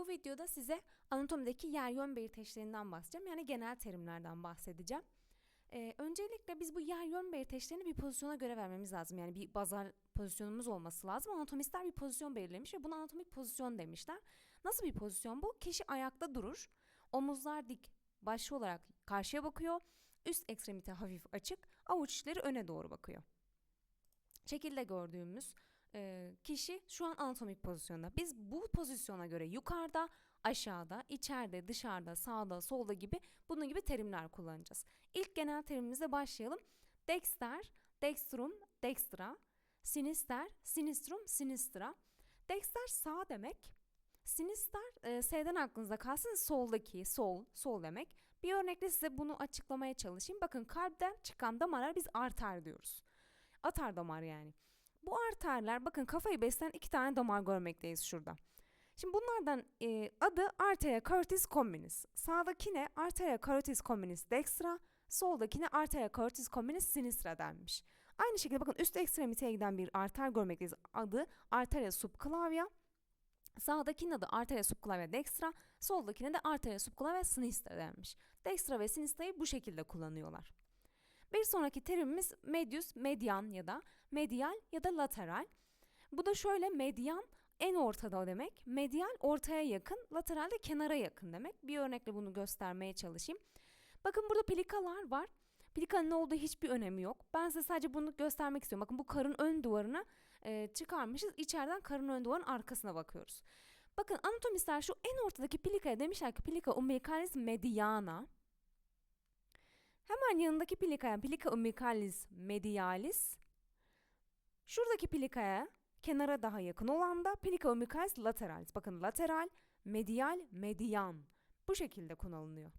Bu videoda size anatomideki yer yön belirteçlerinden bahsedeceğim. Yani genel terimlerden bahsedeceğim. Ee, öncelikle biz bu yer yön belirteçlerini bir pozisyona göre vermemiz lazım. Yani bir bazal pozisyonumuz olması lazım. Anatomistler bir pozisyon belirlemiş ve buna anatomik pozisyon demişler. Nasıl bir pozisyon bu? Kişi ayakta durur. Omuzlar dik, başlı olarak karşıya bakıyor. Üst ekstremite hafif açık, avuç içleri öne doğru bakıyor. Şekilde gördüğümüz e, kişi şu an anatomik pozisyonda. Biz bu pozisyona göre yukarıda, aşağıda, içeride, dışarıda, sağda, solda gibi bunun gibi terimler kullanacağız. İlk genel terimimize başlayalım. Dexter, dextrum, dextra, sinister, sinistrum, sinistra. Dexter sağ demek. Sinister, e, S'den aklınızda kalsın soldaki, sol, sol demek. Bir örnekle size bunu açıklamaya çalışayım. Bakın kalpten çıkan damara biz arter diyoruz. Atar damar yani. Bu arterler bakın kafayı besleyen iki tane damar görmekteyiz şurada. Şimdi bunlardan e, adı arteria carotis communis. Sağdakine arteria carotis communis dextra, soldakine arteria carotis communis sinistra denmiş. Aynı şekilde bakın üst ekstremiteye giden bir arter görmekteyiz. Adı arteria subclavia. Sağdakinin adı arteria subclavia dextra, soldakine de arteria subclavia sinistra denmiş. Dextra ve sinistrayı bu şekilde kullanıyorlar. Bir sonraki terimimiz medius, median ya da medial ya da lateral. Bu da şöyle median en ortada demek. Medial ortaya yakın, lateral de kenara yakın demek. Bir örnekle bunu göstermeye çalışayım. Bakın burada plikalar var. Plikanın olduğu hiçbir önemi yok. Ben size sadece bunu göstermek istiyorum. Bakın bu karın ön duvarına e, çıkarmışız. İçeriden karın ön duvarın arkasına bakıyoruz. Bakın anatomistler şu en ortadaki plikaya demişler ki plika umbilicalis mediana. Hemen yanındaki plikaya plika umbilicalis medialis. Şuradaki plikaya kenara daha yakın olan da plika umbilicalis lateralis. Bakın lateral, medial, median. Bu şekilde kullanılıyor.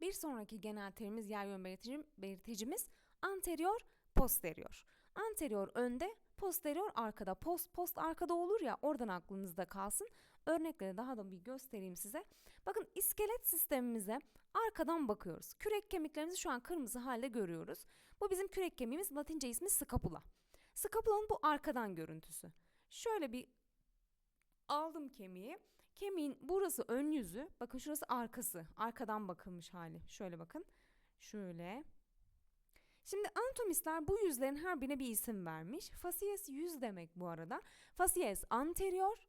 Bir sonraki genel terimiz yer yön belirticim, belirticimiz anterior, posterior. Anterior önde, posterior arkada. Post post arkada olur ya oradan aklınızda kalsın. Örnekleri daha da bir göstereyim size. Bakın iskelet sistemimize arkadan bakıyoruz. Kürek kemiklerimizi şu an kırmızı halde görüyoruz. Bu bizim kürek kemiğimiz Latince ismi scapula. Scapulanın bu arkadan görüntüsü. Şöyle bir aldım kemiği. Kemiğin burası ön yüzü. Bakın şurası arkası. Arkadan bakılmış hali. Şöyle bakın. Şöyle. Şimdi anatomistler bu yüzlerin her birine bir isim vermiş. Facies yüz demek bu arada. Facies anterior,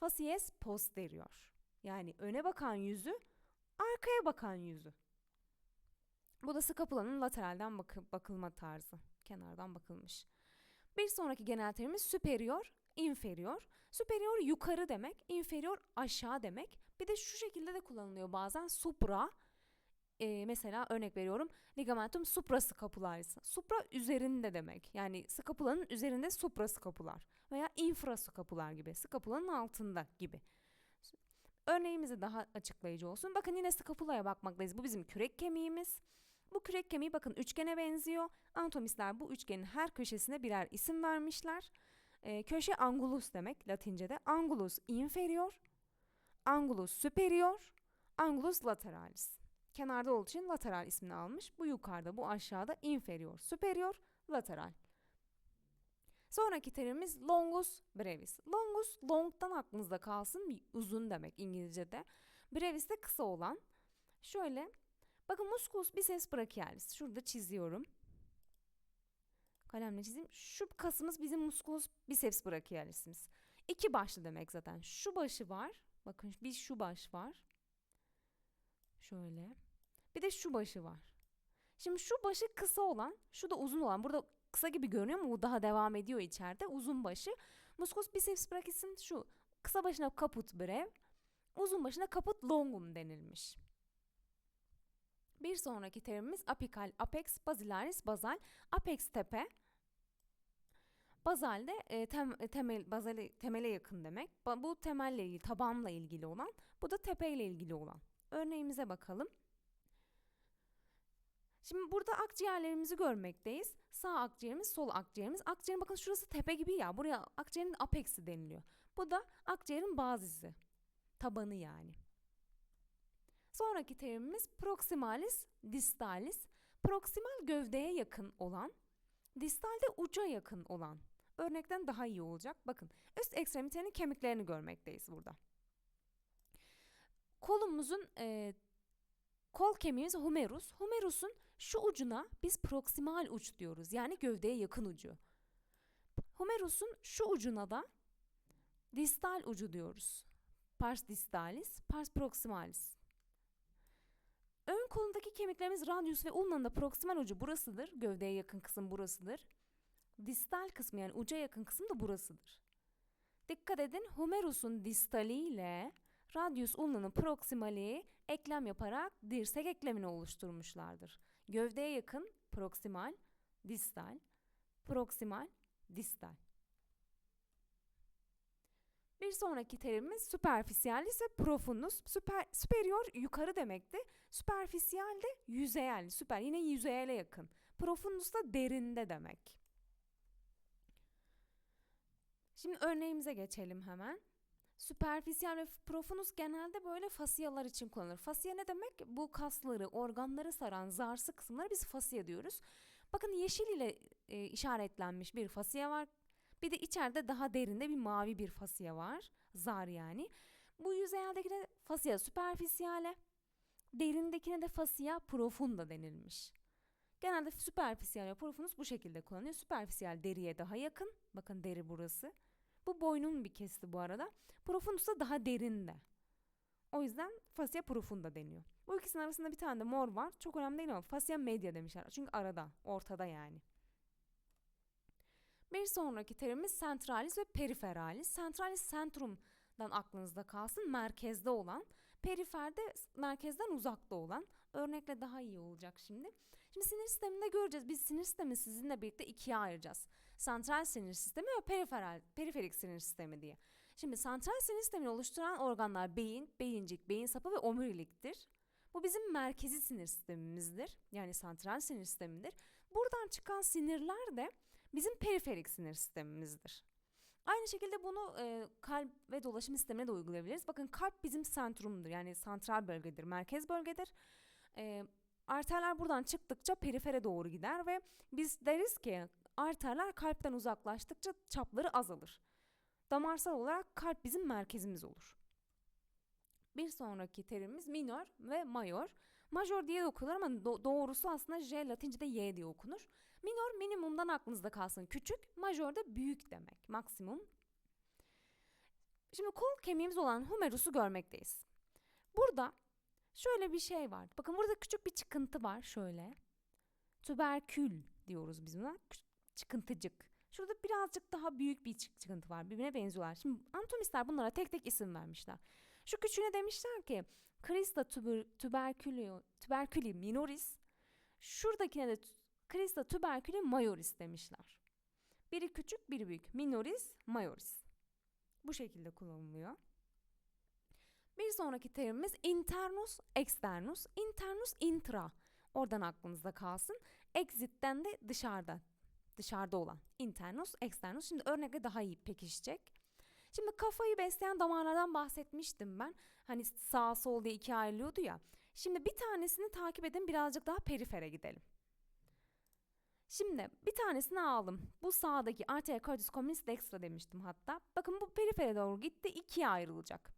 facies posterior. Yani öne bakan yüzü, arkaya bakan yüzü. Bu da scapulanın lateralden bakı- bakılma tarzı. Kenardan bakılmış. Bir sonraki genel terimiz superior, inferior. Superior yukarı demek, inferior aşağı demek. Bir de şu şekilde de kullanılıyor bazen supra. Ee, mesela örnek veriyorum ligamentum suprascapularis. Supra üzerinde demek. Yani skapulanın üzerinde suprascapular veya infrascapular gibi. Skapulanın altında gibi. Örneğimizi daha açıklayıcı olsun. Bakın yine skapulaya bakmaktayız. Bu bizim kürek kemiğimiz. Bu kürek kemiği bakın üçgene benziyor. Anatomistler bu üçgenin her köşesine birer isim vermişler. Ee, köşe angulus demek Latince'de. Angulus inferior, angulus superior, angulus lateralis. Kenarda olduğu için lateral ismini almış. Bu yukarıda, bu aşağıda inferior, superior, lateral. Sonraki terimimiz longus brevis. Longus long'dan aklınızda kalsın uzun demek İngilizce'de. Brevis de kısa olan. Şöyle bakın musculus biceps brachialis. Şurada çiziyorum. Kalemle çizeyim. Şu kasımız bizim musculus biceps brachialis'imiz. İki başlı demek zaten. Şu başı var. Bakın bir şu baş var. Şöyle. Bir de şu başı var. Şimdi şu başı kısa olan, şu da uzun olan. Burada kısa gibi görünüyor ama bu daha devam ediyor içeride. Uzun başı. Musculus biceps brachialis'in şu kısa başına caput brev, uzun başına caput longum denilmiş. Bir sonraki terimimiz apikal, apex, basilaris, bazal. Apex tepe, Bazal de e, tem, temel, bazale, temele yakın demek. Ba- Bu temelle ilgili, tabanla ilgili olan. Bu da tepeyle ilgili olan. Örneğimize bakalım. Şimdi burada akciğerlerimizi görmekteyiz. Sağ akciğerimiz, sol akciğerimiz. Akciğerin bakın şurası tepe gibi ya. Buraya akciğerin apexi deniliyor. Bu da akciğerin bazisi. Tabanı yani. Sonraki terimimiz proximalis distalis. Proksimal gövdeye yakın olan, distalde uca yakın olan. Örnekten daha iyi olacak. Bakın üst ekstremitenin kemiklerini görmekteyiz burada. kolumuzun e, kol kemiğimiz humerus. Humerus'un şu ucuna biz proksimal uç diyoruz. Yani gövdeye yakın ucu. Humerus'un şu ucuna da distal ucu diyoruz. Pars distalis, pars proximalis. Ön kolundaki kemiklerimiz radius ve ulnanın da proksimal ucu burasıdır. Gövdeye yakın kısım burasıdır. Distal kısmı yani uca yakın kısım da burasıdır. Dikkat edin humerus'un distali ile radius ulnanın proksimali eklem yaparak dirsek eklemini oluşturmuşlardır. Gövdeye yakın proksimal, distal, proksimal, distal. Bir sonraki terimimiz superficialis ve profundus. Süper, superior yukarı demekti. Superficial de yüzeyel, süper yine yüzeyele yakın. Profundus da derinde demek. Şimdi örneğimize geçelim hemen. Süperfisyal ve profundus genelde böyle fasyalar için kullanılır. Fasya ne demek? Bu kasları, organları saran zarsı kısımları biz fasya diyoruz. Bakın yeşil ile e, işaretlenmiş bir fasya var. Bir de içeride daha derinde bir mavi bir fasya var. Zar yani. Bu yüzeyeldekine fasya superficiale, derindekine de fasya profunda denilmiş. Genelde superficial ve profundus bu şekilde kullanılıyor. Superficial deriye daha yakın. Bakın deri burası. Bu boynun bir kesti bu arada. Profundus da daha derinde. O yüzden fascia profunda deniyor. Bu ikisinin arasında bir tane de mor var. Çok önemli değil ama fascia media demişler. Çünkü arada, ortada yani. Bir sonraki terimimiz centralis ve periferalis. Centralis centrumdan aklınızda kalsın. Merkezde olan. Periferde merkezden uzakta olan. Örnekle daha iyi olacak şimdi. Şimdi sinir sisteminde göreceğiz. Biz sinir sistemi sizinle birlikte ikiye ayıracağız. Santral sinir sistemi ve periferal, periferik sinir sistemi diye. Şimdi santral sinir sistemini oluşturan organlar beyin, beyincik, beyin sapı ve omuriliktir. Bu bizim merkezi sinir sistemimizdir. Yani santral sinir sistemidir. Buradan çıkan sinirler de bizim periferik sinir sistemimizdir. Aynı şekilde bunu e, kalp ve dolaşım sistemine de uygulayabiliriz. Bakın kalp bizim sentrumdur. Yani santral bölgedir, merkez bölgedir. E, arterler buradan çıktıkça perifere doğru gider ve biz deriz ki arterler kalpten uzaklaştıkça çapları azalır. Damarsal olarak kalp bizim merkezimiz olur. Bir sonraki terimimiz minor ve major. Major diye de okunur ama do- doğrusu aslında J Latince'de Y diye okunur. Minor minimumdan aklınızda kalsın küçük, major da büyük demek, maksimum. Şimdi kol kemiğimiz olan humerus'u görmekteyiz. Burada şöyle bir şey var. Bakın burada küçük bir çıkıntı var şöyle. Tüberkül diyoruz biz buna. Çıkıntıcık. Şurada birazcık daha büyük bir çıkıntı var. Birbirine benziyorlar. Şimdi anatomistler bunlara tek tek isim vermişler. Şu küçüğüne demişler ki Krista tuber, tuberculio, tuberculi minoris. Şuradakine de Krista tuberculi majoris demişler. Biri küçük, biri büyük. Minoris, majoris. Bu şekilde kullanılıyor. Bir sonraki terimimiz internus, externus. Internus intra. Oradan aklınızda kalsın. Exit'ten de dışarıda. Dışarıda olan. Internus, externus. Şimdi örnekle daha iyi pekişecek. Şimdi kafayı besleyen damarlardan bahsetmiştim ben. Hani sağ sol diye ikiye ayrılıyordu ya. Şimdi bir tanesini takip edin birazcık daha perifere gidelim. Şimdi bir tanesini aldım. Bu sağdaki arteria cordis communis dextra demiştim hatta. Bakın bu perifere doğru gitti ikiye ayrılacak.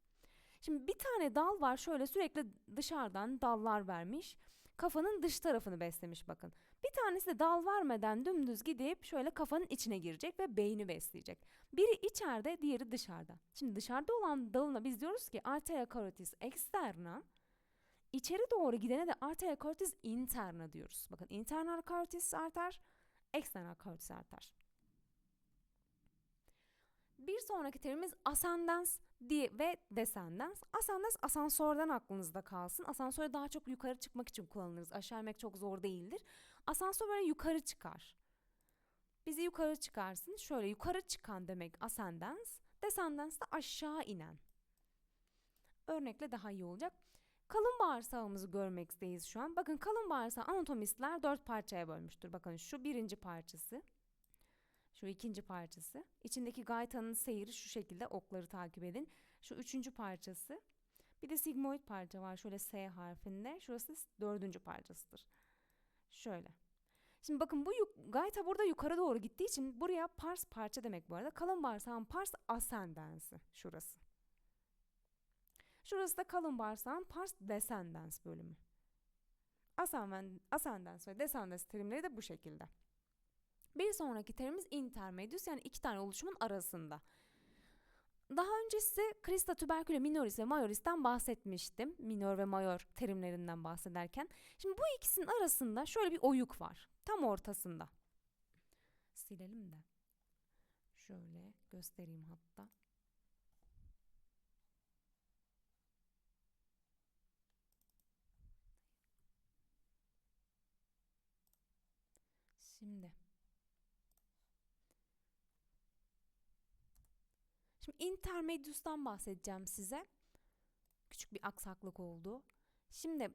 Şimdi bir tane dal var şöyle sürekli dışarıdan dallar vermiş. Kafanın dış tarafını beslemiş bakın. Bir tanesi de dal vermeden dümdüz gidip şöyle kafanın içine girecek ve beyni besleyecek. Biri içeride, diğeri dışarıda. Şimdi dışarıda olan dalına biz diyoruz ki arteria carotis externa. İçeri doğru gidene de arteria carotis interna diyoruz. Bakın internal carotis arter, external carotis arter. Bir sonraki terimimiz ascendens ve descendens. Ascendens asansörden aklınızda kalsın. Asansöre daha çok yukarı çıkmak için kullanılırız. Aşağı inmek çok zor değildir. Asansör böyle yukarı çıkar. Bizi yukarı çıkarsın. Şöyle yukarı çıkan demek ascendens. Descendens de aşağı inen. Örnekle daha iyi olacak. Kalın bağırsağımızı görmekteyiz şu an. Bakın kalın bağırsağı anatomistler dört parçaya bölmüştür. Bakın şu birinci parçası. Şu ikinci parçası. İçindeki gaytanın seyri şu şekilde okları takip edin. Şu üçüncü parçası. Bir de sigmoid parça var şöyle S harfinde. Şurası dördüncü parçasıdır. Şöyle. Şimdi bakın bu gayta burada yukarı doğru gittiği için buraya pars parça demek bu arada. Kalın bağırsağın pars ascendensi şurası. Şurası da kalın bağırsağın pars descendens bölümü. Ascendens, ve descendens terimleri de bu şekilde. Bir sonraki terimimiz intermedius yani iki tane oluşumun arasında. Daha önce size Krista tubercule minoris ve majoris'ten bahsetmiştim. Minor ve major terimlerinden bahsederken. Şimdi bu ikisinin arasında şöyle bir oyuk var. Tam ortasında. Silelim de. Şöyle göstereyim hatta. Şimdi. Şimdi intermedius'tan bahsedeceğim size. Küçük bir aksaklık oldu. Şimdi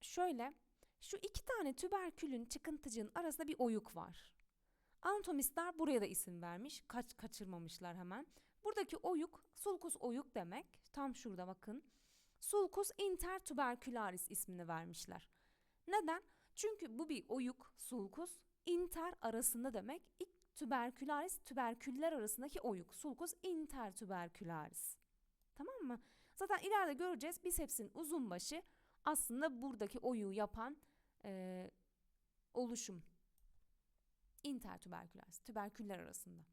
şöyle şu iki tane tüberkülün çıkıntıcının arasında bir oyuk var. Anatomistler buraya da isim vermiş. Kaç kaçırmamışlar hemen. Buradaki oyuk sulcus oyuk demek. Tam şurada bakın. Sulcus intertubercularis ismini vermişler. Neden? Çünkü bu bir oyuk sulcus inter arasında demek. İlk tüberkülaris tüberküller arasındaki oyuk. Sulcus intertubercularis. Tamam mı? Zaten ileride göreceğiz bisepsin uzun başı aslında buradaki oyuğu yapan e, oluşum. Intertüberkülaris, tüberküller arasında.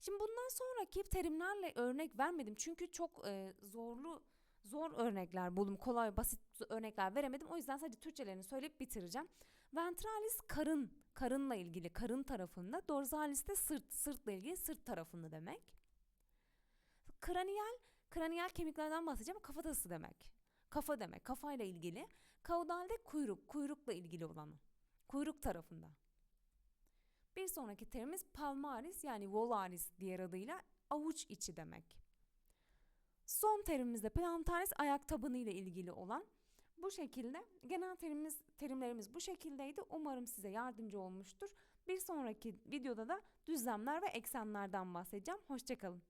Şimdi bundan sonraki terimlerle örnek vermedim çünkü çok e, zorlu zor örnekler buldum. Kolay basit örnekler veremedim. O yüzden sadece Türkçelerini söyleyip bitireceğim. Ventralis karın, karınla ilgili, karın tarafında. Dorsalis de sırt, sırtla ilgili sırt tarafında demek. Kraniyal, kraniyal kemiklerden bahsedeceğim. Kafatası demek. Kafa demek, kafayla ilgili. Kaudalde kuyruk, kuyrukla ilgili olanı. Kuyruk tarafında. Bir sonraki terimiz palmaris yani volaris diğer adıyla avuç içi demek. Son terimimiz de plantaris ayak tabanı ile ilgili olan. Bu şekilde genel terimimiz, terimlerimiz bu şekildeydi. Umarım size yardımcı olmuştur. Bir sonraki videoda da düzlemler ve eksenlerden bahsedeceğim. Hoşçakalın.